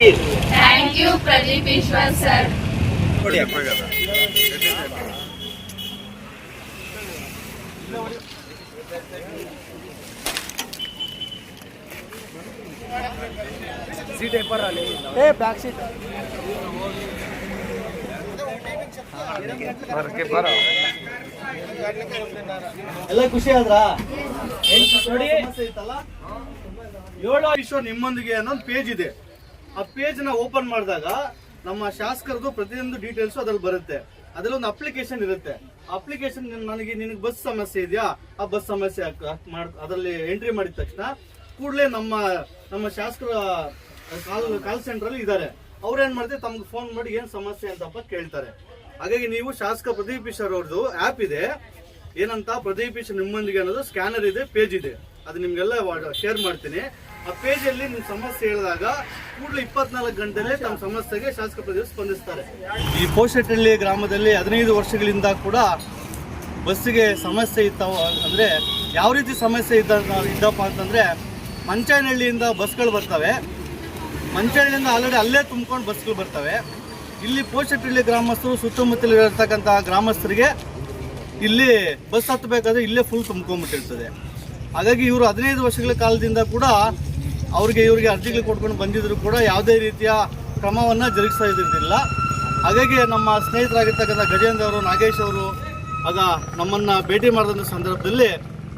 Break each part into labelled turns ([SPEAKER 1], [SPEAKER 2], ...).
[SPEAKER 1] Thank you Pradeep Eshwar sir
[SPEAKER 2] ಏ back seat ಎಲ್ಲ ಖುಷಿ ಆದ್ರಾ? ನೋಡಿ.
[SPEAKER 3] ಏಳು ವಿಶ್ವ ನಿಮ್ಮೊಂದಿಗೆ ಅನ್ನೋದು ಪೇಜ್ ಇದೆ. ಆ ಪೇಜ್ನ ಓಪನ್ ಮಾಡಿದಾಗ ನಮ್ಮ ಶಾಸಕರದು ಪ್ರತಿಯೊಂದು ಡೀಟೇಲ್ಸ್ ಅದ್ರಲ್ಲಿ ಬರುತ್ತೆ. ಅದ್ರಲ್ಲಿ ಒಂದು ಅಪ್ಲಿಕೇಶನ್ ಇರುತ್ತೆ. ಅಪ್ಲಿಕೇಶನ್ ನನಗೆ ನಿನಗೆ ಬಸ್ ಸಮಸ್ಯೆ ಇದೆಯಾ? ಆ ಬಸ್ ಸಮಸ್ಯೆ ಅದರಲ್ಲಿ ಎಂಟ್ರಿ ಮಾಡಿದ ತಕ್ಷಣ ಕೂಡಲೇ ನಮ್ಮ ನಮ್ಮ ಶಾಸಕರ ಕಾಲ್ ಕಾಲ್ ಸೆಂಟರ್ ಅಲ್ಲಿ ಇದ್ದಾರೆ ಅವ್ರು ಏನ್ ಮಾಡ್ತಾರೆ? ತಮ್ಗೆ ಫೋನ್ ಮಾಡಿ ಏನ್ ಸಮಸ್ಯೆ ಅಂತಪ್ಪ ಕೇಳ್ತಾರೆ. ಹಾಗಾಗಿ ನೀವು ಶಾಸಕ ಪ್ರದೀಪ್ ಈಶ್ವರ್ ಅವ್ರದ್ದು ಆಪ್ ಇದೆ. ಏನಂತ? ಪ್ರದೀಪ್ ಈಶ್ವರ್ ನಿಮ್ಮೊಂದಿಗೆ ಅನ್ನೋದು ಸ್ಕ್ಯಾನರ್ ಇದೆ ಪೇಜ್ ಇದೆ. ಅದು ನಿಮ್ಗೆಲ್ಲ ಶೇರ್ ಮಾಡ್ತೀನಿ. ಆ ಪೇಜ್ ಅಲ್ಲಿ ನಿಮ್ ಸಮಸ್ಯೆ ಹೇಳಿದಾಗ ಕೂಡಲೇ ಇಪ್ಪತ್ನಾಲ್ಕು ಗಂಟೆಲೆ ತಮ್ಮ ಸಮಸ್ಯೆಗೆ ಶಾಸಕ ಪ್ರದೇಶ ಸ್ಪಂದಿಸ್ತಾರೆ. ಈ ಪೋಷಟಹಳ್ಳಿ ಗ್ರಾಮದಲ್ಲಿ ಹದಿನೈದು ವರ್ಷಗಳಿಂದ ಕೂಡ ಬಸ್ಸಿಗೆ ಸಮಸ್ಯೆ ಇತ್ತವ ಅಂದ್ರೆ ಯಾವ ರೀತಿ ಸಮಸ್ಯೆ ಇದ್ದ ಇದ್ದಪ್ಪ ಅಂತಂದರೆ ಮಂಚನಹಳ್ಳಿಯಿಂದ ಬಸ್ಗಳು ಬರ್ತವೆ. ಮಂಚನಹಳ್ಳಿಯಿಂದ ಆಲ್ರೆಡಿ ಅಲ್ಲೇ ತುಂಬ್ಕೊಂಡು ಬಸ್ಗಳು ಬರ್ತವೆ. ಇಲ್ಲಿ ಪೋಷಟಹಳ್ಳಿ ಗ್ರಾಮಸ್ಥರು ಸುತ್ತಮುತ್ತಲಿರತಕ್ಕಂಥ ಗ್ರಾಮಸ್ಥರಿಗೆ ಇಲ್ಲಿ ಬಸ್ ಹತ್ತಬೇಕಾದ್ರೆ ಇಲ್ಲೇ ಫುಲ್ ತುಂಬ್ಕೊಂಡ್ಬಿಟ್ಟಿರ್ತದೆ. ಹಾಗಾಗಿ ಇವರು ಹದಿನೈದು ವರ್ಷಗಳ ಕಾಲದಿಂದ ಕೂಡ ಅವ್ರಿಗೆ ಇವರಿಗೆ ಅರ್ಜಿಗಳು ಕೊಟ್ಕೊಂಡು ಬಂದಿದ್ರು ಕೂಡ ಯಾವುದೇ ರೀತಿಯ ಕ್ರಮವನ್ನು ಜರುಗಿಸ್ತಾ ಇದ್ದಿರಲಿಲ್ಲ ಹಾಗಾಗಿ ನಮ್ಮ ಸ್ನೇಹಿತರಾಗಿರ್ತಕ್ಕಂಥ ಗಜೇಂದ್ರ ಅವರು, ನಾಗೇಶ್ ಅವರು, ಆಗ ನಮ್ಮನ್ನು ಭೇಟಿ ಮಾಡಿದಂಥ ಸಂದರ್ಭದಲ್ಲಿ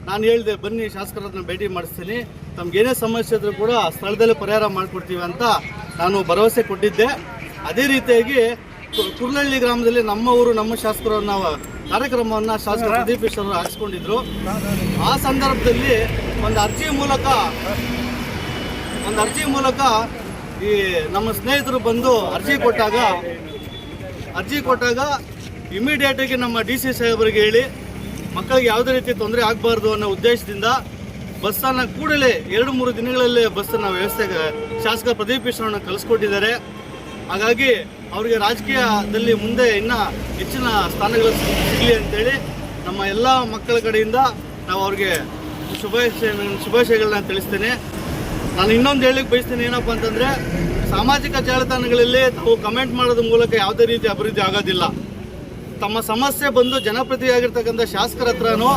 [SPEAKER 3] ನಾನು ಹೇಳಿದೆ, ಬನ್ನಿ ಶಾಸಕರನ್ನ ಭೇಟಿ ಮಾಡಿಸ್ತೀನಿ. ತಮಗೇನೇ ಸಮಸ್ಯೆ ಇದ್ರೂ ಕೂಡ ಸ್ಥಳದಲ್ಲೇ ಪರಿಹಾರ ಮಾಡಿಕೊಡ್ತೀವಿ ಅಂತ ನಾನು ಭರವಸೆ ಕೊಟ್ಟಿದ್ದೆ. ಅದೇ ರೀತಿಯಾಗಿ ಕುರ್ಲಹಳ್ಳಿ ಗ್ರಾಮದಲ್ಲಿ ನಮ್ಮ ಊರು, ನಮ್ಮ ಶಾಸಕರನ್ನ ಕಾರ್ಯಕ್ರಮವನ್ನು ಶಾಸಕ ಪ್ರದೀಪ್ ಈಶ್ವರ್ ಹಾಕಿಸ್ಕೊಂಡಿದ್ರು. ಆ ಸಂದರ್ಭದಲ್ಲಿ ಒಂದು ಅರ್ಜಿ ಮೂಲಕ, ಒಂದು ಅರ್ಜಿ ಮೂಲಕ ಈ ನಮ್ಮ ಸ್ನೇಹಿತರು ಬಂದು ಅರ್ಜಿ ಕೊಟ್ಟಾಗ ಅರ್ಜಿ ಕೊಟ್ಟಾಗ ಇಮಿಡಿಯೇಟ್ ಆಗಿ ನಮ್ಮ ಡಿ ಸಿ ಸಾಹೇಬರಿಗೆ ಹೇಳಿ, ಮಕ್ಕಳಿಗೆ ಯಾವುದೇ ರೀತಿ ತೊಂದರೆ ಆಗಬಾರ್ದು ಅನ್ನೋ ಉದ್ದೇಶದಿಂದ ಬಸ್ಸನ್ನು ಕೂಡಲೇ ಎರಡು ಮೂರು ದಿನಗಳಲ್ಲೇ ಬಸ್ಸನ್ನು ವ್ಯವಸ್ಥೆಗೆ ಶಾಸಕ ಪ್ರದೀಪ್ ಈಶ್ವರನ್ನ ಕಳಿಸ್ಕೊಟ್ಟಿದ್ದಾರೆ. ಹಾಗಾಗಿ ಅವರಿಗೆ ರಾಜಕೀಯದಲ್ಲಿ ಮುಂದೆ ಇನ್ನೂ ಹೆಚ್ಚಿನ ಸ್ಥಾನಗಳು ಸಿಗ್- ಸಿಗಲಿ ಅಂತೇಳಿ ನಮ್ಮ ಎಲ್ಲ ಮಕ್ಕಳ ಕಡೆಯಿಂದ ನಾವು ಅವ್ರಿಗೆ ಶುಭಾಶಯ ಶುಭಾಶಯಗಳನ್ನ ತಿಳಿಸ್ತೇನೆ. ನಾನು ಇನ್ನೊಂದು ಹೇಳಿಕ್ ಬಯಸ್ತೇನೆ ಏನಪ್ಪ ಅಂತಂದ್ರೆ, ಸಾಮಾಜಿಕ ಜಾಲತಾಣಗಳಲ್ಲಿ ತಾವು ಕಮೆಂಟ್ ಮಾಡೋದ್ರ ಮೂಲಕ ಯಾವುದೇ ರೀತಿ ಅಭಿವೃದ್ಧಿ ಆಗೋದಿಲ್ಲ. ತಮ್ಮ ಸಮಸ್ಯೆ ಬಂದು ಜನಪ್ರತಿನಿಧಿಯಾಗಿರ್ತಕ್ಕಂಥ ಶಾಸಕರ ಹತ್ರನೋ,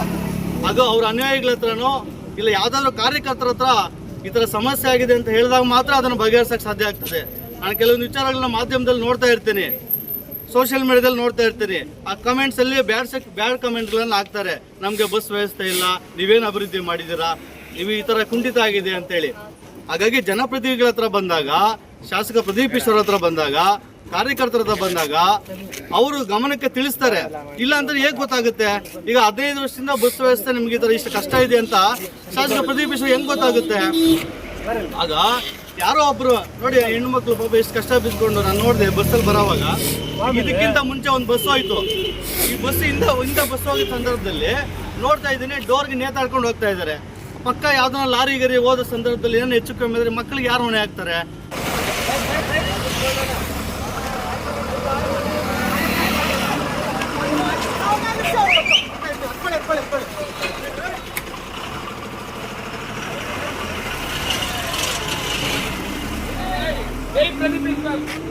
[SPEAKER 3] ಹಾಗೂ ಅವ್ರ ಅನುಯಾಯಿಗಳ ಹತ್ರನೋ, ಇಲ್ಲ ಯಾವುದಾದ್ರೂ ಕಾರ್ಯಕರ್ತರ ಹತ್ರ ಈ ಥರ ಸಮಸ್ಯೆ ಆಗಿದೆ ಅಂತ ಹೇಳಿದಾಗ ಮಾತ್ರ ಅದನ್ನು ಬಗೆಹರಿಸಕ್ಕೆ ಸಾಧ್ಯ ಆಗ್ತದೆ. ನಾನು ಕೆಲವೊಂದು ವಿಚಾರಗಳನ್ನ ಮಾಧ್ಯಮದಲ್ಲಿ ನೋಡ್ತಾ ಇರ್ತೀನಿ. ಸೋಷಿಯಲ್ ಮೀಡಿಯಾದಲ್ಲಿ ನೋಡ್ತಾ ಇರ್ತೀನಿ. ಆ ಕಮೆಂಟ್ಸಲ್ಲಿ ಬ್ಯಾಡ್ ಸೆಕ್, ಬ್ಯಾಡ್ ಕಮೆಂಟ್ಗಳನ್ನು ಹಾಕ್ತಾರೆ. ನಮಗೆ ಬಸ್ ವ್ಯವಸ್ಥೆ ಇಲ್ಲ, ನೀವೇನು ಅಭಿವೃದ್ಧಿ ಮಾಡಿದ್ದೀರಾ ನೀವು ಈ ಥರ ಕುಂಠಿತ ಆಗಿದೆ ಅಂತೇಳಿ. ಹಾಗಾಗಿ ಜನಪ್ರತಿನಿಧಿಗಳ ಹತ್ರ ಬಂದಾಗ, ಶಾಸಕ ಪ್ರದೀಪ್ ಈಶ್ವರ್ ಹತ್ರ ಬಂದಾಗ, ಕಾರ್ಯಕರ್ತರ ಹತ್ರ ಬಂದಾಗ, ಅವರು ಗಮನಕ್ಕೆ ತಿಳಿಸ್ತಾರೆ. ಇಲ್ಲ ಅಂದ್ರೆ ಹೇಗ್ ಗೊತ್ತಾಗುತ್ತೆ? ಈಗ ಹದಿನೈದು ವರ್ಷದಿಂದ ಬಸ್ ವ್ಯವಸ್ಥೆ ನಿಮ್ಗೆ ಈ ಥರ ಇಷ್ಟು ಕಷ್ಟ ಇದೆ ಅಂತ ಶಾಸಕ ಪ್ರದೀಪ್ ಈಶ್ವರ್ ಹೆಂಗ್ ಗೊತ್ತಾಗುತ್ತೆ? ಆಗ ಯಾರೋ ಒಬ್ರು ನೋಡಿ ಹೆಣ್ಣು ಮಕ್ಳು ಪಾಪ ಎಷ್ಟು ಕಷ್ಟ ಬಿದ್ಕೊಂಡು ನಾನು ನೋಡಿದೆ ಬಸ್ಸಲ್ಲಿ ಬರೋವಾಗ. ಇದಕ್ಕಿಂತ ಮುಂಚೆ ಒಂದು ಬಸ್ ಹೋಯ್ತು. ಈ ಬಸ್ ಇಂದ ಇಂದ ಬಸ್ ಹೋಗಿದ ಸಂದರ್ಭದಲ್ಲಿ ನೋಡ್ತಾ ಇದ್ದೀನಿ ಡೋರ್ಗೆ ನೇತಾಡ್ಕೊಂಡು ಹೋಗ್ತಾ ಇದ್ದಾರೆ. ಪಕ್ಕ ಯಾವ್ದನ್ನ ಲಾರಿ ಗರಿ ಹೋದ ಸಂದರ್ಭದಲ್ಲಿ ಏನೋ ಹೆಚ್ಚು ಕಮ್ಮಿ ಇದ್ರೆ ಮಕ್ಕಳಿಗೆ ಯಾರು ಹೊಣೆ ಆಗ್ತಾರೆ कभी